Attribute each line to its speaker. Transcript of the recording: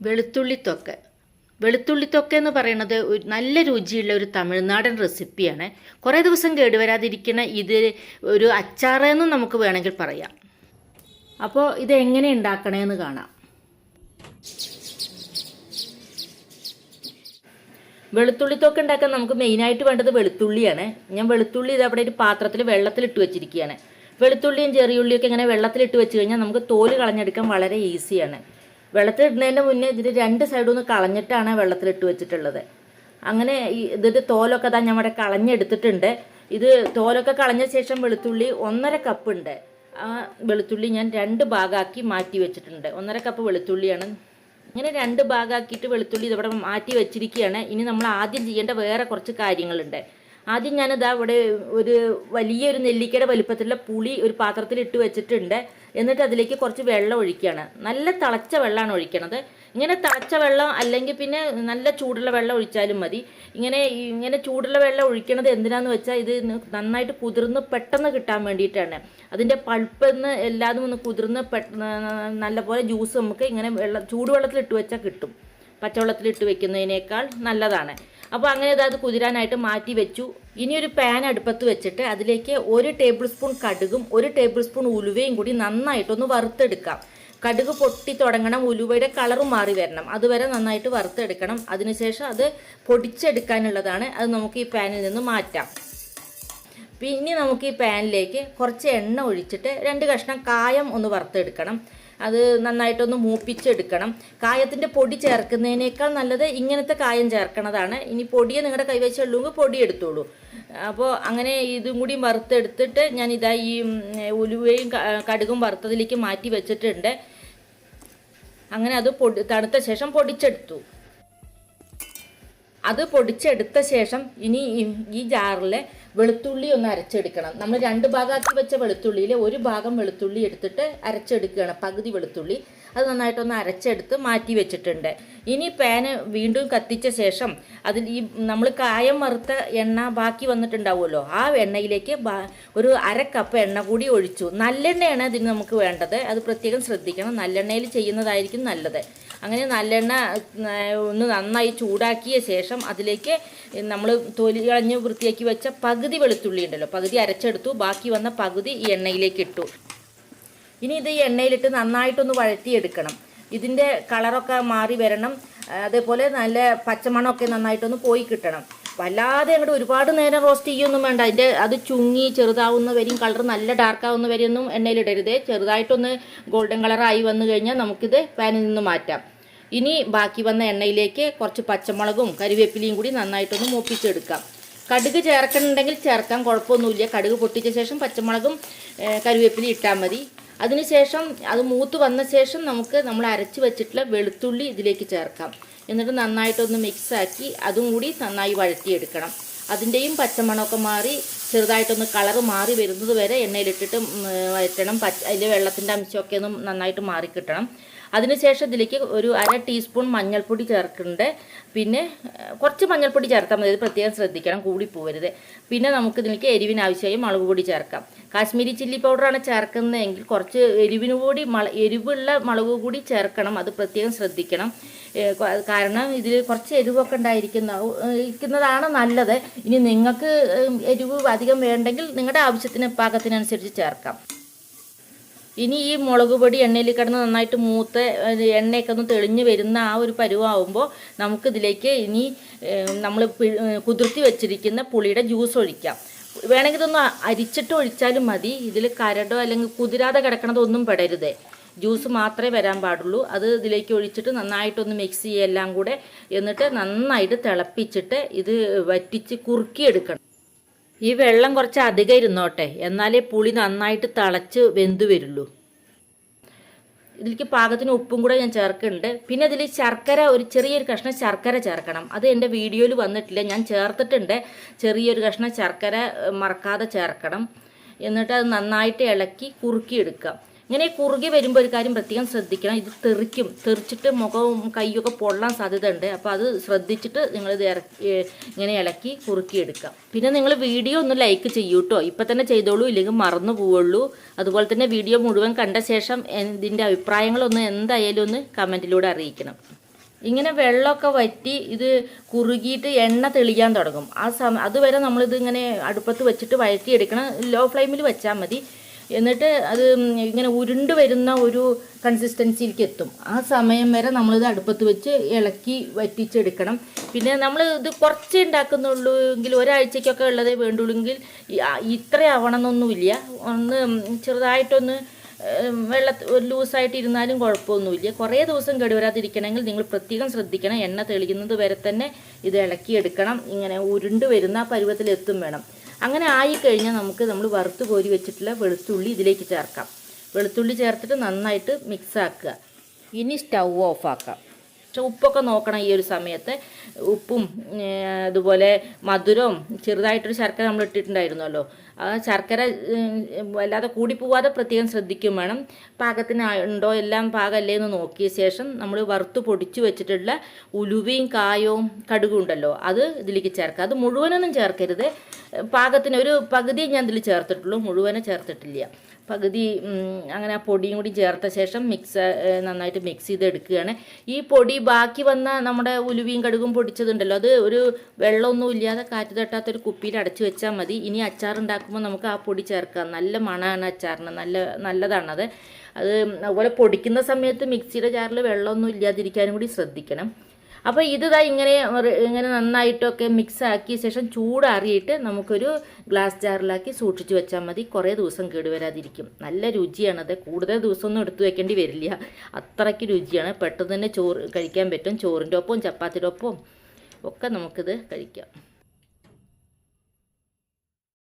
Speaker 1: വെളുത്തുള്ളിത്തൊക്ക്. വെളുത്തുള്ളിത്തൊക്ക എന്ന് പറയുന്നത് നല്ല രുചിയുള്ള ഒരു തമിഴ്നാടൻ റെസിപ്പിയാണ്. കുറേ ദിവസം കേടുവരാതിരിക്കുന്ന ഇത് ഒരു അച്ചാറെന്നും നമുക്ക് വേണമെങ്കിൽ പറയാം. അപ്പോൾ ഇത് എങ്ങനെ ഉണ്ടാക്കണേന്ന് കാണാം. വെളുത്തുള്ളിത്തൊക്കെ ഉണ്ടാക്കാൻ നമുക്ക് മെയിനായിട്ട് വേണ്ടത് വെളുത്തുള്ളിയാണ്. ഞാൻ വെളുത്തുള്ളി ഇത് അവിടെ ഒരു പാത്രത്തിൽ വെള്ളത്തിലിട്ട് വെച്ചിരിക്കുകയാണ്. വെളുത്തുള്ളിയും ചെറിയുള്ളിയൊക്കെ ഇങ്ങനെ വെള്ളത്തിലിട്ട് വെച്ച് കഴിഞ്ഞാൽ നമുക്ക് തോൽ കളഞ്ഞെടുക്കാൻ വളരെ ഈസിയാണ് വെള്ളത്തിലിടുന്നതിന്റെ മുന്നേ ഇതിന്റെ രണ്ട് സൈഡും ഒന്ന് കളഞ്ഞിട്ടാണ് വെള്ളത്തിലിട്ട് വെച്ചിട്ടുള്ളത്. അങ്ങനെ ഇതിന്റെ തോലൊക്കെ താ ഞാൻ ഇവിടെ കളഞ്ഞെടുത്തിട്ടുണ്ട്. ഇത് തോലൊക്കെ കളഞ്ഞ ശേഷം വെളുത്തുള്ളി ഒന്നര കപ്പ് ഉണ്ട്. ആ വെളുത്തുള്ളി ഞാൻ രണ്ട് ഭാഗമാക്കി മാറ്റി വെച്ചിട്ടുണ്ട്. ഒന്നര കപ്പ് വെളുത്തുള്ളിയാണ്. ഇങ്ങനെ രണ്ട് ഭാഗമാക്കിയിട്ട് വെളുത്തുള്ളി ഇതിവിടെ മാറ്റി വെച്ചിരിക്കുകയാണ്. ഇനി നമ്മൾ ആദ്യം ചെയ്യേണ്ട വേറെ കുറച്ച് കാര്യങ്ങളുണ്ട്. ആദ്യം ഞാനിതാ ഇവിടെ ഒരു വലിയൊരു നെല്ലിക്കയുടെ വലിപ്പത്തിലുള്ള പുളി ഒരു പാത്രത്തിൽ ഇട്ട് വെച്ചിട്ടുണ്ട്. എന്നിട്ട് അതിലേക്ക് കുറച്ച് വെള്ളം ഒഴിക്കുകയാണ്. നല്ല തിളച്ച വെള്ളമാണ് ഒഴിക്കണത്. ഇങ്ങനെ തിളച്ച വെള്ളം അല്ലെങ്കിൽ പിന്നെ നല്ല ചൂടുള്ള വെള്ളം ഒഴിച്ചാലും മതി. ഇങ്ങനെ ഇങ്ങനെ ചൂടുള്ള വെള്ളം ഒഴിക്കണത് എന്തിനാന്ന് വെച്ചാൽ ഇത് നന്നായിട്ട് കുതിർന്ന് പെട്ടെന്ന് കിട്ടാൻ വേണ്ടിയിട്ടാണ്. അതിന്റെ പൾപ്പെന്ന് എല്ലാതും ഒന്ന് കുതിർന്ന് നല്ലപോലെ ജ്യൂസ് നമുക്ക് ഇങ്ങനെ വെള്ളം ചൂടുവെള്ളത്തിൽ ഇട്ട് വെച്ചാൽ കിട്ടും. പച്ചവെള്ളത്തിൽ ഇട്ട് വെക്കുന്നതിനേക്കാൾ നല്ലതാണ്. അപ്പോൾ അങ്ങനെ ഇത് അത് കുതിരാനായിട്ട് മാറ്റി വെച്ചു. ഇനി ഒരു പാൻ അടുപ്പത്ത് വെച്ചിട്ട് അതിലേക്ക് ഒരു ടേബിൾ സ്പൂൺ കടുകും ഒരു ടേബിൾ സ്പൂൺ ഉലുവയും കൂടി നന്നായിട്ടൊന്ന് വറുത്തെടുക്കാം. കടുക് പൊട്ടി തുടങ്ങണം ഉലുവയുടെ കളറും മാറി വരണം. അതുവരെ നന്നായിട്ട് വറുത്തെടുക്കണം. അതിനുശേഷം അത് പൊടിച്ചെടുക്കാനുള്ളതാണ്. അത് നമുക്ക് ഈ പാനിൽ നിന്ന് മാറ്റാം. പിന്നെ നമുക്ക് ഈ പാനിലേക്ക് കുറച്ച് എണ്ണ ഒഴിച്ചിട്ട് രണ്ട് കഷ്ണം കായം ഒന്ന് വറുത്തെടുക്കണം. അത് നന്നായിട്ടൊന്ന് മൂപ്പിച്ചെടുക്കണം. കായത്തിന്റെ പൊടി ചേർക്കുന്നതിനേക്കാൾ നല്ലത് ഇങ്ങനത്തെ കായം ചേർക്കണതാണ്. ഇനി പൊടിയെ നിങ്ങളുടെ കൈവശമുള്ളൂ പൊടി എടുത്തോളൂ. അപ്പോൾ അങ്ങനെ ഇതും കൂടി വറുത്തെടുത്തിട്ട് ഞാൻ ഇതാ ഈ ഉലുവയും കടുകും വറുത്തതിലേക്ക് മാറ്റി വെച്ചിട്ടുണ്ട്. അങ്ങനെ അത് പൊടി തണുത്ത ശേഷം പൊടിച്ചെടുത്തു. അത് പൊടിച്ചെടുത്ത ശേഷം ഇനി ഈ- ജാറിൽ വെളുത്തുള്ളി ഒന്ന് അരച്ചെടുക്കണം. നമ്മൾ രണ്ട് ഭാഗമാക്കി വെച്ച വെളുത്തുള്ളിയിൽ ഒരു ഭാഗം വെളുത്തുള്ളി എടുത്തിട്ട് അരച്ചെടുക്കുകയാണ് പകുതി വെളുത്തുള്ളി. അത് നന്നായിട്ടൊന്ന് അരച്ചെടുത്ത് മാറ്റി വെച്ചിട്ടുണ്ട്. ഇനി പാന് വീണ്ടും കത്തിച്ച ശേഷം അതിൽ ഈ നമ്മൾ കായം വറുത്ത എണ്ണ ബാക്കി വന്നിട്ടുണ്ടാവുമല്ലോ ആ എണ്ണയിലേക്ക് ഒരു അര കപ്പ് എണ്ണ കൂടി ഒഴിച്ചു. നല്ലെണ്ണയാണ് ഇതിന് നമുക്ക് വേണ്ടത്. അത് പ്രത്യേകം ശ്രദ്ധിക്കണം. നല്ലെണ്ണയിൽ ചെയ്യുന്നതായിരിക്കും നല്ലത്. അങ്ങനെ നല്ലെണ്ണ ഒന്ന് നന്നായി ചൂടാക്കിയ ശേഷം അതിലേക്ക് നമ്മൾ തൊലി കളഞ്ഞ് വൃത്തിയാക്കി വെച്ച പകുതി വെളുത്തുള്ളി ഉണ്ടല്ലോ പകുതി അരച്ചെടുത്തു ബാക്കി വന്ന പകുതി ഈ എണ്ണയിലേക്ക് ഇട്ടു. ഇനി ഇത് ഈ എണ്ണയിലിട്ട് നന്നായിട്ടൊന്ന് വഴറ്റിയെടുക്കണം. ഇതിന്റെ കളറൊക്കെ മാറി വരണം അതേപോലെ നല്ല പച്ചമണമൊക്കെ നന്നായിട്ടൊന്ന് പോയി കിട്ടണം. വല്ലാതെ അങ്ങോട്ട് ഒരുപാട് നേരം റോസ്റ്റ് ചെയ്യൊന്നും വേണ്ട. അതിന്റെ അത് ചുങ്ങി ചെറുതാവുന്ന വരെയും കളർ നല്ല ഡാർക്കാവുന്ന വരെയൊന്നും എണ്ണയിലിടരുത് ചെറുതായിട്ടൊന്ന് ഗോൾഡൻ കളറായി വന്നു കഴിഞ്ഞാൽ നമുക്കിത് പാനിൽ നിന്ന് മാറ്റാം. ഇനി ബാക്കി വന്ന എണ്ണയിലേക്ക് കുറച്ച് പച്ചമുളകും കരിവേപ്പിലയും കൂടി നന്നായിട്ടൊന്ന് മൂപ്പിച്ചെടുക്കാം. കടുക് ചേർക്കണമെങ്കിൽ ചേർക്കാം കുഴപ്പമൊന്നുമില്ല. കടുക് പൊട്ടിച്ച ശേഷം പച്ചമുളകും കരിവേപ്പിലയും ഇട്ടാൽ മതി. അതിനുശേഷം അത് മൂത്ത് വന്ന ശേഷം നമുക്ക് നമ്മൾ അരച്ച് വെച്ചിട്ടുള്ള വെളുത്തുള്ളി ഇതിലേക്ക് ചേർക്കാം. എന്നിട്ട് നന്നായിട്ടൊന്ന് മിക്സാക്കി അതും കൂടി നന്നായി വഴറ്റിയെടുക്കണം. അതിന്റെയും പച്ചമണമൊക്കെ മാറി ചെറുതായിട്ടൊന്ന് കളർ മാറി വരുന്നത് വരെ എണ്ണയിലിട്ടിട്ട് വഴറ്റണം. പച്ച അതിൽ വെള്ളത്തിന്റെ അംശമൊക്കെ ഒന്ന് നന്നായിട്ട് മാറി കിട്ടണം അതിനുശേഷം ഇതിലേക്ക് ഒരു അര ടീസ്പൂൺ മഞ്ഞൾപ്പൊടി ചേർക്കുന്നുണ്ട്. പിന്നെ കുറച്ച് മഞ്ഞൾപ്പൊടി ചേർത്താൽ മതി. പ്രത്യേകം ശ്രദ്ധിക്കണം. കൂടിപ്പോവരുത്. പിന്നെ നമുക്ക് ഇതിലേക്ക് എരിവിന് ആവശ്യമായി മുളക് പൊടി ചേർക്കാം. കാശ്മീരി ചില്ലി പൗഡറാണ് ചേർക്കുന്നതെങ്കിൽ കുറച്ച് എരിവിന് കൂടി എരിവുള്ള മുളക് കൂടി ചേർക്കണം. അത് പ്രത്യേകം ശ്രദ്ധിക്കണം. കാരണം ഇതിൽ കുറച്ച് എരിവൊക്കെ ഉണ്ടായിരിക്കുന്ന ഇരിക്കുന്നതാണ് നല്ലത്. ഇനി നിങ്ങൾക്ക് എരിവ് അധികം വേണ്ടെങ്കിൽ നിങ്ങളുടെ ആവശ്യത്തിന് പാകത്തിനനുസരിച്ച് ചേർക്കാം. ഇനി ഈ മുളക് പൊടി എണ്ണയിൽ കിടന്ന് നന്നായിട്ട് മൂത്ത് എണ്ണയൊക്കെ ഒന്ന് തെളിഞ്ഞ് വരുന്ന ആ ഒരു പരുവാകുമ്പോൾ നമുക്കിതിലേക്ക് ഇനി നമ്മൾ കുതിർത്തി വെച്ചിരിക്കുന്ന പുളിയുടെ ജ്യൂസ് ഒഴിക്കാം. വേണമെങ്കിൽ ഇതൊന്ന് അരിച്ചിട്ട് ഒഴിച്ചാലും മതി. ഇതിൽ കരടോ അല്ലെങ്കിൽ കുതിരാതെ കിടക്കണതൊന്നും പെടരുതേ. ജ്യൂസ് മാത്രമേ വരാൻ പാടുള്ളൂ. അത് ഇതിലേക്ക് ഒഴിച്ചിട്ട് നന്നായിട്ടൊന്ന് മിക്സ് ചെയ്യുക എല്ലാം കൂടെ എന്നിട്ട് നന്നായിട്ട് തിളപ്പിച്ചിട്ട് ഇത് വറ്റിച്ച് കുറുക്കിയെടുക്കണം. ഈ വെള്ളം കുറച്ച് അധികം ഇരുന്നോട്ടെ എന്നാലേ പുളി നന്നായിട്ട് തിളച്ച് വെന്തു വരുള്ളൂ. ഇതിലേക്ക് പാകത്തിന് ഉപ്പും കൂടെ ഞാൻ ചേർക്കുന്നുണ്ട്. പിന്നെ ഇതിൽ ശർക്കര ഒരു ചെറിയൊരു കഷ്ണം ശർക്കര ചേർക്കണം. അത് എന്റെ വീഡിയോയിൽ വന്നിട്ടില്ല ഞാൻ ചേർത്തിട്ടുണ്ട്. ചെറിയൊരു കഷ്ണം ശർക്കര മറക്കാതെ ചേർക്കണം. എന്നിട്ട് അത് നന്നായിട്ട് ഇളക്കി കുറുക്കിയെടുക്കുക ഇങ്ങനെ കുറുകി വരുമ്പോൾ ഒരു കാര്യം പ്രത്യേകം ശ്രദ്ധിക്കണം. ഇത് തെറിക്കും തെറിച്ചിട്ട് മുഖവും കൈയൊക്കെ പൊള്ളാൻ സാധ്യത ഉണ്ട് അപ്പോൾ അത് ശ്രദ്ധിച്ചിട്ട് നിങ്ങൾ ഇത് ഇറക്കി ഇങ്ങനെ ഇളക്കി കുറുക്കിയെടുക്കാം പിന്നെ നിങ്ങൾ വീഡിയോ ഒന്ന് ലൈക്ക് ചെയ്യൂ കേട്ടോ ഇപ്പം തന്നെ ചെയ്തോളൂ ഇല്ലെങ്കിൽ മറന്നു പോവുള്ളൂ. അതുപോലെ തന്നെ വീഡിയോ മുഴുവൻ കണ്ട ശേഷം ഇതിന്റെ അഭിപ്രായങ്ങളൊന്ന് എന്തായാലും ഒന്ന് കമന്റിലൂടെ അറിയിക്കണം. ഇങ്ങനെ വെള്ളമൊക്കെ വറ്റി ഇത് കുറുകിയിട്ട് എണ്ണ തെളിയാൻ തുടങ്ങും. ആ സമയം അതുവരെ നമ്മളിത് ഇങ്ങനെ അടുപ്പത്ത് വെച്ചിട്ട് വഴറ്റിയെടുക്കണം. ലോ ഫ്ലെയിമിൽ വെച്ചാൽ മതി. എന്നിട്ട് അത് ഇങ്ങനെ ഉരുണ്ട് വരുന്ന ഒരു കൺസിസ്റ്റൻസിയിലേക്ക് എത്തും. ആ സമയം വരെ നമ്മളിത് അടുപ്പത്ത് വെച്ച് ഇളക്കി വറ്റിച്ചെടുക്കണം. പിന്നെ നമ്മൾ ഇത് കുറച്ച് ഉണ്ടാക്കുന്നുള്ളൂ എങ്കിൽ ഒരാഴ്ചയ്ക്കൊക്കെ ഉള്ളതേ വേണ്ടുള്ളെങ്കിൽ ഇത്ര ആവണമെന്നൊന്നുമില്ല. ഒന്ന് ചെറുതായിട്ടൊന്ന് വെള്ള ലൂസായിട്ട് ഇരുന്നാലും കുഴപ്പമൊന്നുമില്ല. കുറേ ദിവസം കേടുവരാതിരിക്കണമെങ്കിൽ നിങ്ങൾ പ്രത്യേകം ശ്രദ്ധിക്കണം. എണ്ണ തെളിയുന്നത് വരെ തന്നെ ഇത് ഇളക്കിയെടുക്കണം. ഇങ്ങനെ ഉരുണ്ട് വരുന്ന പരുവത്തിലെത്തും വേണം. അങ്ങനെ ആയിക്കഴിഞ്ഞാൽ നമുക്ക് നമ്മൾ വറുത്ത് കോരി വെച്ചിട്ടുള്ള വെളുത്തുള്ളി ഇതിലേക്ക് ചേർക്കാം. വെളുത്തുള്ളി ചേർത്തിട്ട് നന്നായിട്ട് മിക്സ് ആക്കുക. ഇനി സ്റ്റൗ ഓഫ് ആക്കാം. പക്ഷെ ഉപ്പൊക്കെ നോക്കണം ഈ ഒരു സമയത്ത്. ഉപ്പും അതുപോലെ മധുരവും ചെറുതായിട്ടൊരു ശർക്കര നമ്മൾ ഇട്ടിട്ടുണ്ടായിരുന്നല്ലോ. ആ ശർക്കര വല്ലാതെ കൂടി പോവാതെ പ്രത്യേകം ശ്രദ്ധിക്കും വേണം. പാകത്തിന് ഉണ്ടോ എല്ലാം പാകമല്ലേ എന്ന് നോക്കിയ ശേഷം നമ്മൾ വറുത്ത് പൊടിച്ചു വെച്ചിട്ടുള്ള ഉലുവയും കായവും കടുകും ഉണ്ടല്ലോ അത് ഇതിലേക്ക് ചേർക്കുക. അത് മുഴുവനൊന്നും ചേർക്കരുത്. പാകത്തിന് ഒരു പകുതിയെ ഞാൻ ഇതിൽ ചേർത്തിട്ടുള്ളൂ മുഴുവനെ ചേർത്തിട്ടില്ല. പകുതി അങ്ങനെ ആ പൊടിയും കൂടി ചേർത്ത ശേഷം മിക്സ് നന്നായിട്ട് മിക്സ് ചെയ്ത് എടുക്കുകയാണ് ഈ പൊടി ബാക്കി വന്ന നമ്മുടെ ഉലുവയും കടുകും പൊടിച്ചതുണ്ടല്ലോ അത് ഒരു വെള്ളമൊന്നും ഇല്ലാതെ കാറ്റ് തട്ടാത്തൊരു കുപ്പിയിൽ അടച്ചു വെച്ചാൽ മതി. ഇനി അച്ചാർ ഉണ്ടാക്കുമ്പോൾ നമുക്ക് ആ പൊടി ചേർക്കാം. നല്ല മണമാണ് അച്ചാറിന് നല്ല നല്ലതാണത്. അത് അതുപോലെ പൊടിക്കുന്ന സമയത്ത് മിക്സിയുടെ ജാറിൽ വെള്ളമൊന്നും ഇല്ലാതിരിക്കാനും കൂടി ശ്രദ്ധിക്കണം. അപ്പോൾ ഇത് ഇങ്ങനെ ഇങ്ങനെ നന്നായിട്ടൊക്കെ മിക്സ് ആക്കിയ ശേഷം ചൂടാറിയിട്ട് നമുക്കൊരു ഗ്ലാസ് ജാറിലാക്കി സൂക്ഷിച്ച് വെച്ചാൽ മതി. കുറേ ദിവസം കേടുവരാതിരിക്കും നല്ല രുചിയാണത് കൂടുതൽ ദിവസമൊന്നും എടുത്തു വെക്കേണ്ടി വരില്ല. അത്രയ്ക്ക് രുചിയാണ്. പെട്ടെന്ന് തന്നെ ചോറ് കഴിക്കാൻ പറ്റും. ചോറിന്റെ ഒപ്പവും ചപ്പാത്തിയുടെ ഒപ്പവും ഒക്കെ നമുക്കിത് കഴിക്കാം.